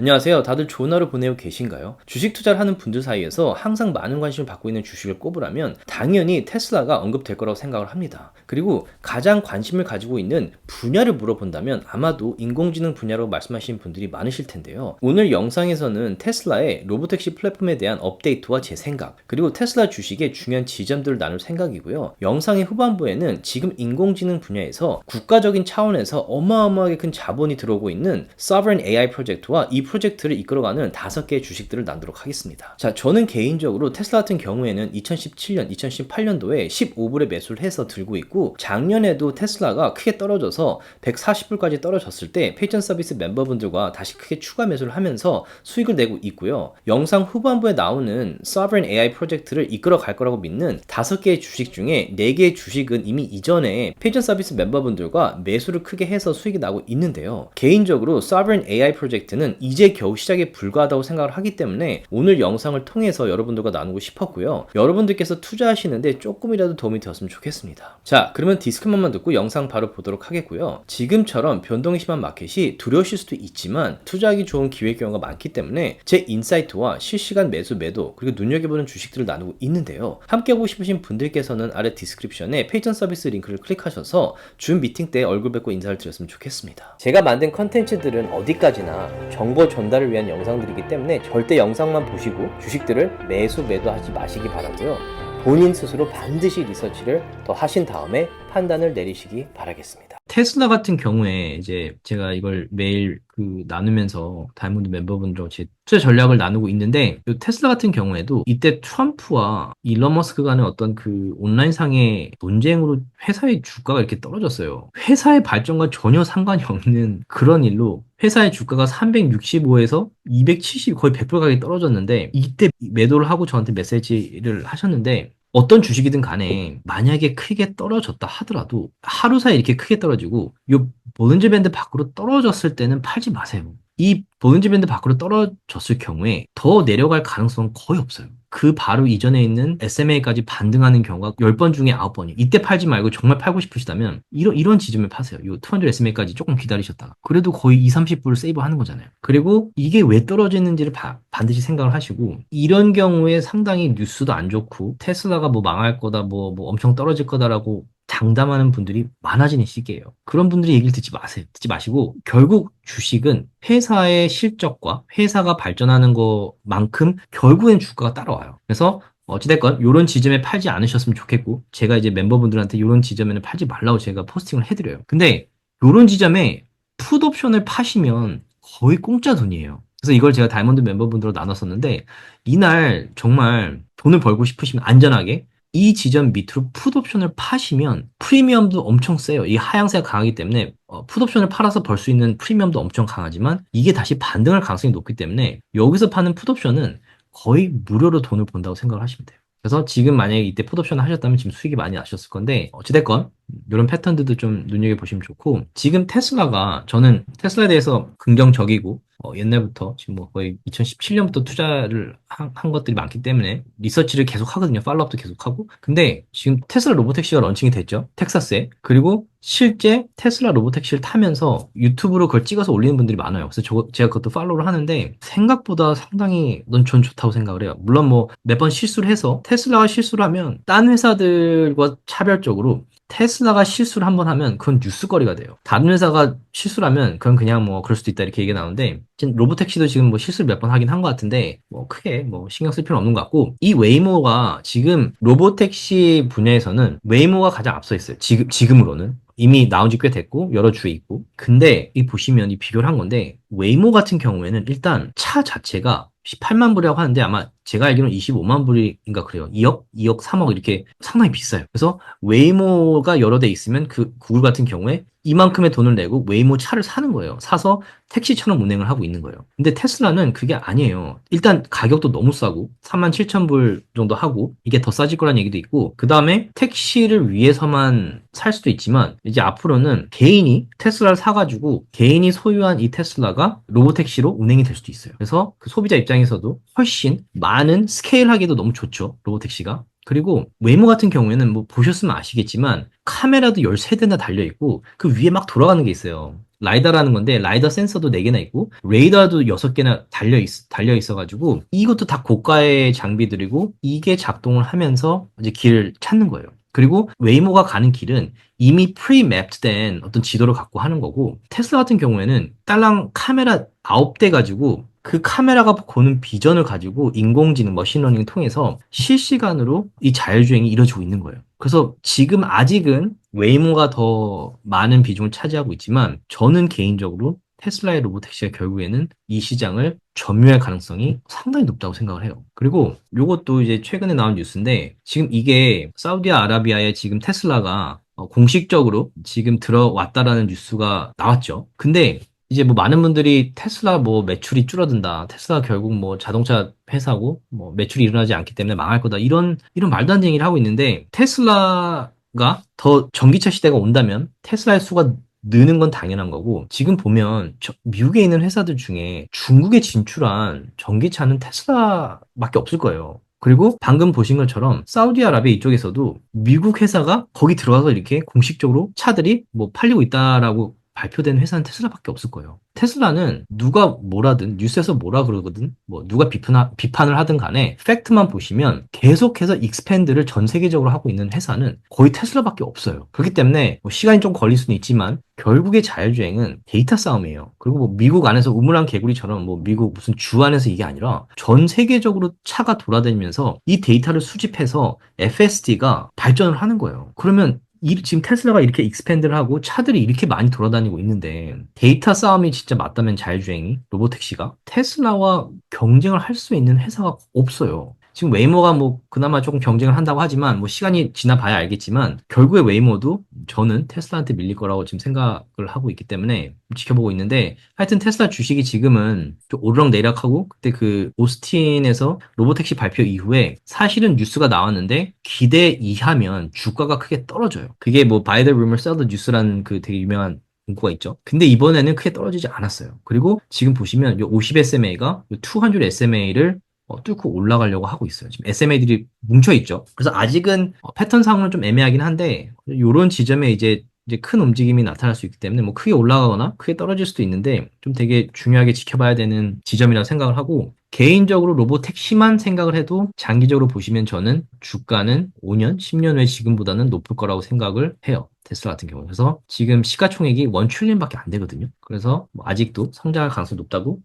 안녕하세요. 다들 좋은 하루 보내고 계신가요? 주식 투자를 하는 분들 사이에서 항상 많은 관심을 받고 있는 주식을 꼽으라면 당연히 테슬라가 언급될 거라고 생각을 합니다. 그리고 가장 관심을 가지고 있는 분야를 물어본다면 아마도 인공지능 분야로 말씀하시는 분들이 많으실 텐데요. 오늘 영상에서는 테슬라의 로보택시 플랫폼에 대한 업데이트와 제 생각, 그리고 테슬라 주식의 중요한 지점들을 나눌 생각이고요. 영상의 후반부에는 지금 인공지능 분야에서 국가적인 차원에서 어마어마하게 큰 자본이 들어오고 있는 Sovereign AI 프로젝트와 이 프로젝트를 이끌어가는 다섯 개의 주식들을 나누도록 하겠습니다. 자, 저는 개인적으로 테슬라 같은 경우에는 2017년, 2018년도에 15불에 매수를 해서 들고 있고 작년에도 테슬라가 크게 떨어져서 140불까지 떨어졌을 때 페이전 서비스 멤버분들과 다시 크게 추가 매수를 하면서 수익을 내고 있고요. 영상 후반부에 나오는 Sovereign AI 프로젝트를 이끌어 갈 거라고 믿는 다섯 개의 주식 중에 네 개의 주식은 이미 이전에 페이전 서비스 멤버분들과 매수를 크게 해서 수익이 나고 있는데요. 개인적으로 Sovereign AI 프로젝트는 이제 겨우 시작에 불과하다고 생각을 하기 때문에 오늘 영상을 통해서 여러분들과 나누고 싶었고요. 여러분들께서 투자하시는데 조금이라도 도움이 되었으면 좋겠습니다. 자, 그러면 디스크만만 듣고 영상 바로 보도록 하겠고요. 지금처럼 변동이 심한 마켓이 두려우실 수도 있지만 투자하기 좋은 기회 경우가 많기 때문에 제 인사이트와 실시간 매수 매도 그리고 눈여겨보는 주식들을 나누고 있는데요. 함께 하고 싶으신 분들께서는 아래 디스크립션에 페이전 서비스 링크를 클릭하셔서 준 미팅 때 얼굴 뵙고 인사를 드렸으면 좋겠습니다. 제가 만든 컨텐츠들은 어디까지나 정보 전달을 위한 영상들이기 때문에 절대 영상만 보시고 주식들을 매수 매도하지 마시기 바라고요. 본인 스스로 반드시 리서치를 더 하신 다음에 판단을 내리시기 바라겠습니다. 테슬라 같은 경우에 이제 제가 이걸 매일 그 나누면서 다이몬드 멤버분들하고 제 투자 전략을 나누고 있는데 이 테슬라 같은 경우에도 이때 트럼프와 일론 머스크 간의 어떤 그 온라인상의 논쟁으로 회사의 주가가 이렇게 떨어졌어요. 회사의 발전과 전혀 상관이 없는 그런 일로 회사의 주가가 365에서 270 거의 100불 가게 떨어졌는데 이때 매도를 하고 저한테 메시지를 하셨는데 어떤 주식이든 간에 만약에 크게 떨어졌다 하더라도 하루 사이에 이렇게 크게 떨어지고 이 볼린저 밴드 밖으로 떨어졌을 때는 팔지 마세요. 이 볼린저 밴드 밖으로 떨어졌을 경우에 더 내려갈 가능성은 거의 없어요. 그 바로 이전에 있는 SMA까지 반등하는 경우가 10번 중에 9번이에요. 이때 팔지 말고 정말 팔고 싶으시다면 이런 이런 지점에 파세요. 이200 SMA까지 조금 기다리셨다가 그래도 거의 2, 30불 세이브 하는 거잖아요. 그리고 이게 왜 떨어지는지를 바, 반드시 생각을 하시고 이런 경우에 상당히 뉴스도 안 좋고 테슬라가 뭐 망할 거다 뭐, 뭐 엄청 떨어질 거다라고 장담하는 분들이 많아지는 시기예요. 그런 분들이 얘기를 듣지 마세요. 듣지 마시고 결국 주식은 회사의 실적과 회사가 발전하는 것만큼 결국엔 주가가 따라와요. 그래서 어찌됐건 이런 지점에 팔지 않으셨으면 좋겠고 제가 이제 멤버분들한테 이런 지점에는 팔지 말라고 제가 포스팅을 해드려요. 근데 이런 지점에 풋 옵션을 파시면 거의 공짜 돈이에요. 그래서 이걸 제가 다이몬드 멤버분들로 나눴었는데 이날 정말 돈을 벌고 싶으시면 안전하게 이 지점 밑으로 풋옵션을 파시면 프리미엄도 엄청 세요. 이 하향세가 강하기 때문에 어, 풋옵션을 팔아서 벌 수 있는 프리미엄도 엄청 강하지만 이게 다시 반등할 가능성이 높기 때문에 여기서 파는 풋옵션은 거의 무료로 돈을 번다고 생각을 하시면 돼요. 그래서 지금 만약에 이때 풋옵션을 하셨다면 지금 수익이 많이 나셨을 건데 어찌됐건 이런 패턴들도 좀 눈여겨보시면 좋고 지금 테슬라가 저는 테슬라에 대해서 긍정적이고 어, 옛날부터 지금 뭐 거의 2017년부터 투자를 한, 한, 것들이 많기 때문에 리서치를 계속 하거든요. 팔로업도 계속 하고. 근데 지금 테슬라 로보택시가 런칭이 됐죠. 텍사스에. 그리고 실제 테슬라 로보택시를 타면서 유튜브로 그걸 찍어서 올리는 분들이 많아요. 그래서 저, 제가 그것도 팔로우를 하는데 생각보다 상당히 넌 전 좋다고 생각을 해요. 물론 뭐 몇 번 실수를 해서 테슬라가 실수를 하면 딴 회사들과 차별적으로 테슬라가 실수를 한 번 하면 그건 뉴스거리가 돼요. 다른 회사가 실수를 하면 그건 그냥 뭐 그럴 수도 있다 이렇게 얘기가 나오는데 로보택시도 지금 뭐 실수를 몇 번 하긴 한 것 같은데 뭐 크게 뭐 신경 쓸 필요는 없는 것 같고 이 웨이모가 지금 로보택시 분야에서는 웨이모가 가장 앞서 있어요. 지금 지금으로는 이미 나온 지 꽤 됐고 여러 주에 있고 근데 이 보시면 이 비교를 한 건데 웨이모 같은 경우에는 일단 차 자체가 18만 불이라고 하는데 아마 제가 알기로는 25만 불인가 그래요. 2억, 2억, 3억 이렇게 상당히 비싸요. 그래서 웨이모가 여러 대 있으면 그 구글 같은 경우에 이만큼의 돈을 내고 웨이모 차를 사는 거예요. 사서 택시처럼 운행을 하고 있는 거예요. 근데 테슬라는 그게 아니에요. 일단 가격도 너무 싸고 3만 7천 불 정도 하고 이게 더 싸질 거란 얘기도 있고 그 다음에 택시를 위해서만 살 수도 있지만 이제 앞으로는 개인이 테슬라를 사가지고 개인이 소유한 이 테슬라가 로보택시로 운행이 될 수도 있어요. 그래서 그 소비자 입장에서도 훨씬 많은 스케일하기도 너무 좋죠. 로보택시가. 그리고 웨이모 같은 경우에는 뭐 보셨으면 아시겠지만 카메라도 13대나 달려있고 그 위에 막 돌아가는 게 있어요. 라이다라는 건데 라이더 센서도 4개나 있고 레이더도 6개나 달려 있, 달려 있어 가지고 이것도 다 고가의 장비들이고 이게 작동을 하면서 이제 길을 찾는 거예요. 그리고 웨이모가 가는 길은 이미 프리맵된 어떤 지도를 갖고 하는 거고 테슬라 같은 경우에는 딸랑 카메라 9대 가지고 그 카메라가 보는 비전을 가지고 인공지능 머신러닝을 통해서 실시간으로 이 자율주행이 이루어지고 있는 거예요. 그래서 지금 아직은 웨이모가 더 많은 비중을 차지하고 있지만 저는 개인적으로 테슬라의 로보택시가 결국에는 이 시장을 점유할 가능성이 상당히 높다고 생각을 해요. 그리고 이것도 이제 최근에 나온 뉴스인데 지금 이게 사우디아라비아에 지금 테슬라가 어, 공식적으로 지금 들어왔다라는 뉴스가 나왔죠. 근데 이제 뭐 많은 분들이 테슬라 뭐 매출이 줄어든다. 테슬라 결국 뭐 자동차 회사고 뭐 매출이 일어나지 않기 때문에 망할 거다. 이런 이런 말도 안 되는 얘기를 하고 있는데 테슬라가 더 전기차 시대가 온다면 테슬라의 수가 느는 건 당연한 거고 지금 보면 미국에 있는 회사들 중에 중국에 진출한 전기차는 테슬라밖에 없을 거예요. 그리고 방금 보신 것처럼 사우디아라비아 이쪽에서도 미국 회사가 거기 들어가서 이렇게 공식적으로 차들이 뭐 팔리고 있다라고 발표된 회사는 테슬라밖에 없을 거예요. 테슬라는 누가 뭐라든 뉴스에서 뭐라 그러거든 뭐 누가 비판, 비판을 하든 간에 팩트만 보시면 계속해서 익스펜드를 전 세계적으로 하고 있는 회사는 거의 테슬라밖에 없어요. 그렇기 때문에 뭐 시간이 좀 걸릴 수는 있지만 결국의 자율주행은 데이터 싸움이에요. 그리고 뭐 미국 안에서 우물한 개구리처럼 뭐 미국 무슨 주 안에서 이게 아니라 전 세계적으로 차가 돌아다니면서 이 데이터를 수집해서 FSD가 발전을 하는 거예요. 그러면 이, 지금 테슬라가 이렇게 익스펜드를 하고 차들이 이렇게 많이 돌아다니고 있는데 데이터 싸움이 진짜 맞다면 자율주행이 로보택시가 테슬라와 경쟁을 할 수 있는 회사가 없어요. 지금 웨이모가 뭐 그나마 조금 경쟁을 한다고 하지만 뭐 시간이 지나봐야 알겠지만 결국에 웨이모도 저는 테슬라한테 밀릴 거라고 지금 생각을 하고 있기 때문에 지켜보고 있는데 하여튼 테슬라 주식이 지금은 좀 오르락 내리락하고 그때 그 오스틴에서 로보택시 발표 이후에 사실은 뉴스가 나왔는데 기대 이하면 주가가 크게 떨어져요. 그게 뭐 바이 더 루머 셀더 뉴스라는 그 되게 유명한 문구가 있죠. 근데 이번에는 크게 떨어지지 않았어요. 그리고 지금 보시면 이 50SMA가 200SMA를 어, 뚫고 올라가려고 하고 있어요. 지금 SMA들이 뭉쳐 있죠. 그래서 아직은 어, 패턴상으로는 좀 애매하긴 한데 이런 지점에 이제 이제 큰 움직임이 나타날 수 있기 때문에 뭐 크게 올라가거나 크게 떨어질 수도 있는데 좀 되게 중요하게 지켜봐야 되는 지점이라고 생각을 하고 개인적으로 로보택시만 생각을 해도 장기적으로 보시면 저는 주가는 5년, 10년 후에 지금보다는 높을 거라고 생각을 해요. 테슬라 같은 경우. 그래서 지금 시가총액이 원 트릴리언밖에 안 되거든요. 그래서 뭐 아직도 성장할 가능성이 높다고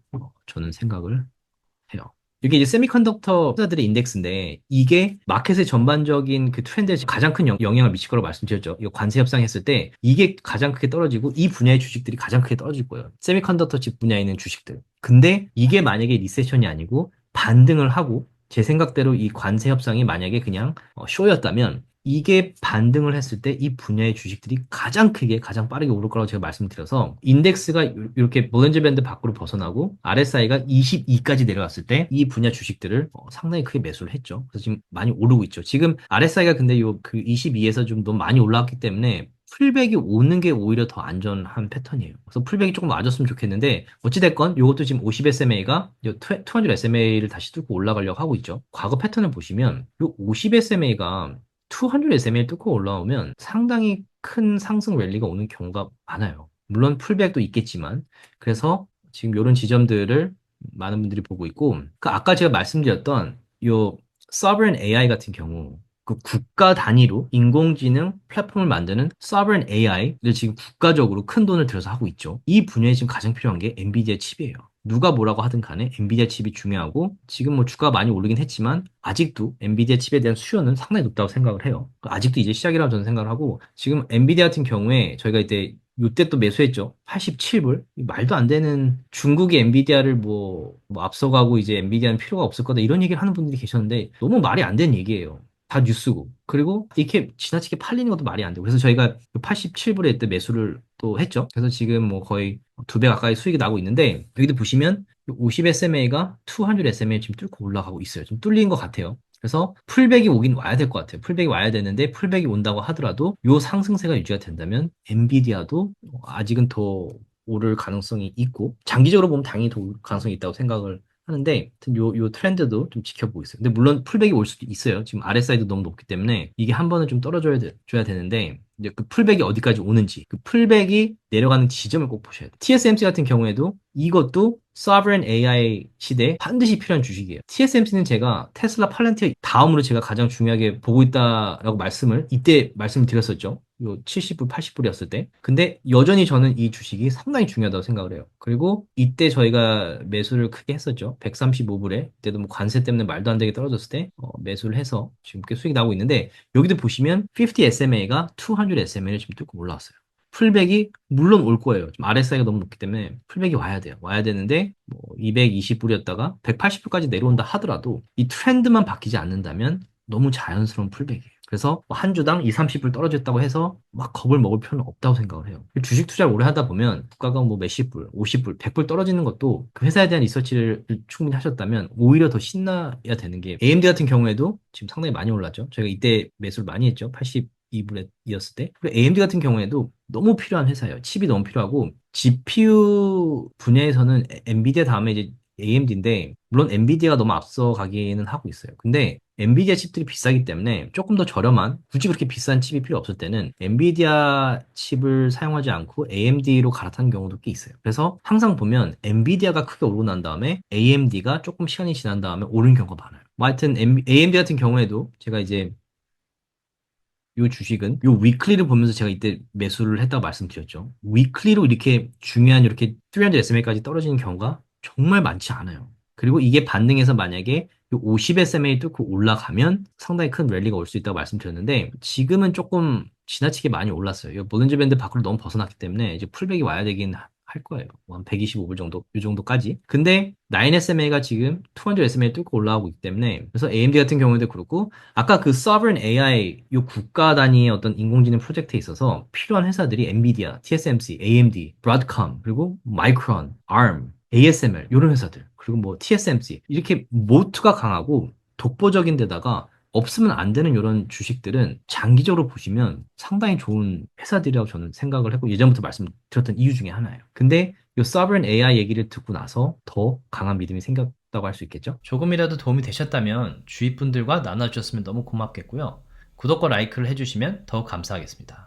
저는 생각을 해요. 이게 이제 세미컨덕터 회사들의 인덱스인데 이게 마켓의 전반적인 그 트렌드에 가장 큰 영, 향을 미칠 거라고 말씀드렸죠. 이거 관세 협상했을 때 이게 가장 크게 떨어지고 이 분야의 주식들이 가장 크게 떨어질 거예요. 세미컨덕터 칩 분야에 있는 주식들. 근데 이게 만약에 리세션이 아니고 반등을 하고 제 생각대로 이 관세 협상이 만약에 그냥 어, 쇼였다면 이게 반등을 했을 때 이 분야의 주식들이 가장 크게 가장 빠르게 오를 거라고 제가 말씀드려서 인덱스가 이렇게 볼렌저 밴드 밖으로 벗어나고 RSI가 22까지 내려갔을 때 이 분야 주식들을 어, 상당히 크게 매수를 했죠. 그래서 지금 많이 오르고 있죠. 지금 RSI가 근데 요 그 22에서 좀 너무 많이 올라왔기 때문에 풀백이 오는 게 오히려 더 안전한 패턴이에요. 그래서 풀백이 조금 낮았으면 좋겠는데 어찌됐건 이것도 지금 50SMA가 200SMA를 다시 뚫고 올라가려고 하고 있죠. 과거 패턴을 보시면 이 50SMA가 200 SMA를 뚫고 올라오면 상당히 큰 상승 랠리가 오는 경우가 많아요. 물론 풀백도 있겠지만 그래서 지금 이런 지점들을 많은 분들이 보고 있고 그 아까 제가 말씀드렸던 요 Sovereign AI 같은 경우 그 국가 단위로 인공지능 플랫폼을 만드는 Sovereign AI를 지금 국가적으로 큰 돈을 들여서 하고 있죠. 이 분야에 지금 가장 필요한 게 엔비디아 칩이에요. 누가 뭐라고 하든 간에 엔비디아 칩이 중요하고 지금 뭐 주가가 많이 오르긴 했지만 아직도 엔비디아 칩에 대한 수요는 상당히 높다고 생각을 해요. 아직도 이제 시작이라고 저는 생각을 하고 지금 엔비디아 같은 경우에 저희가 이때 이때 또 매수했죠. 87불. 말도 안 되는 중국이 엔비디아를 뭐, 뭐 앞서가고 이제 엔비디아는 필요가 없을 거다 이런 얘기를 하는 분들이 계셨는데 너무 말이 안 되는 얘기예요. 다 뉴스고. 그리고 이렇게 지나치게 팔리는 것도 말이 안 되고. 그래서 저희가 87불에 때 매수를 또 했죠. 그래서 지금 뭐 거의 두 배 가까이 수익이 나고 있는데 여기도 보시면 50SMA가 200SMA 지금 뚫고 올라가고 있어요. 좀 뚫린 것 같아요. 그래서 풀백이 오긴 와야 될 것 같아요. 풀백이 와야 되는데 풀백이 온다고 하더라도 이 상승세가 유지가 된다면 엔비디아도 아직은 더 오를 가능성이 있고 장기적으로 보면 당연히 더 오를 가능성이 있다고 생각을 하는데 요, 요 트렌드도 좀 지켜보고 있어요. 근데 물론 풀백이 올 수도 있어요. 지금 RSI도 너무 높기 때문에 이게 한 번은 좀 떨어져야 돼, 줘야 되는데 이제 그 풀백이 어디까지 오는지 그 풀백이 내려가는 지점을 꼭 보셔야 돼요. TSMC 같은 경우에도 이것도 Sovereign AI 시대에 반드시 필요한 주식이에요. TSMC는 제가 테슬라 팔란티어 다음으로 제가 가장 중요하게 보고 있다라고 말씀을 이때 말씀을 드렸었죠. 요 70불, 80불이었을 때. 근데 여전히 저는 이 주식이 상당히 중요하다고 생각을 해요. 그리고 이때 저희가 매수를 크게 했었죠. 135불에. 이때도 뭐 관세 때문에 말도 안 되게 떨어졌을 때 어, 매수를 해서 지금 꽤 수익이 나오고 있는데 여기도 보시면 50 SMA가 200 SMA를 지금 뚫고 올라왔어요. 풀백이 물론 올 거예요. 좀 RSI가 너무 높기 때문에 풀백이 와야 돼요. 와야 되는데 뭐 220불이었다가 180불까지 내려온다 하더라도 이 트렌드만 바뀌지 않는다면 너무 자연스러운 풀백이에요. 그래서 뭐한 주당 2, 30불 떨어졌다고 해서 막 겁을 먹을 필요는 없다고 생각을 해요. 주식 투자를 오래 하다 보면 국가가 뭐 몇십 불, 50불, 100불 떨어지는 것도 그 회사에 대한 리서치를 충분히 하셨다면 오히려 더 신나야 되는 게 AMD 같은 경우에도 지금 상당히 많이 올랐죠. 저희가 이때 매수를 많이 했죠. 82불이었을 때. 그리고 AMD 같은 경우에도 너무 필요한 회사예요. 칩이 너무 필요하고 GPU 분야에서는 엔비디아 다음에 이제 AMD인데 물론 엔비디아가 너무 앞서가기는 하고 있어요. 근데 엔비디아 칩들이 비싸기 때문에 조금 더 저렴한 굳이 그렇게 비싼 칩이 필요 없을 때는 엔비디아 칩을 사용하지 않고 AMD로 갈아타는 경우도 꽤 있어요. 그래서 항상 보면 엔비디아가 크게 오르고 난 다음에 AMD가 조금 시간이 지난 다음에 오르는 경우가 많아요. 뭐 하여튼 AMD 같은 경우에도 제가 이제 요 주식은 요 위클리를 보면서 제가 이때 매수를 했다고 말씀드렸죠. 위클리로 이렇게 중요한 이렇게 300 SMA까지 떨어지는 경우가 정말 많지 않아요. 그리고 이게 반등해서 만약에 요50 SMA 뚫고 올라가면 상당히 큰 랠리가 올 수 있다고 말씀드렸는데 지금은 조금 지나치게 많이 올랐어요. 이 볼린저 밴드 밖으로 너무 벗어났기 때문에 이제 풀백이 와야 되긴 하- 할 거예요. 뭐한 125불 정도, 이 정도까지. 근데 9SMA가 지금 200 SMA 뚫고 올라가고 있기 때문에 그래서 AMD 같은 경우에도 그렇고 아까 그 Sovereign AI 요 국가 단위의 어떤 인공지능 프로젝트에 있어서 필요한 회사들이 NVIDIA, TSMC, AMD, Broadcom 그리고 Micron, ARM, ASML 이런 회사들 그리고 뭐 TSMC 이렇게 모투가 강하고 독보적인 데다가 없으면 안 되는 이런 주식들은 장기적으로 보시면 상당히 좋은 회사들이라고 저는 생각을 했고 예전부터 말씀드렸던 이유 중에 하나예요. 근데 이 Sovereign AI 얘기를 듣고 나서 더 강한 믿음이 생겼다고 할 수 있겠죠? 조금이라도 도움이 되셨다면 주위 분들과 나눠주셨으면 너무 고맙겠고요. 구독과 라이크를 해주시면 더욱 감사하겠습니다.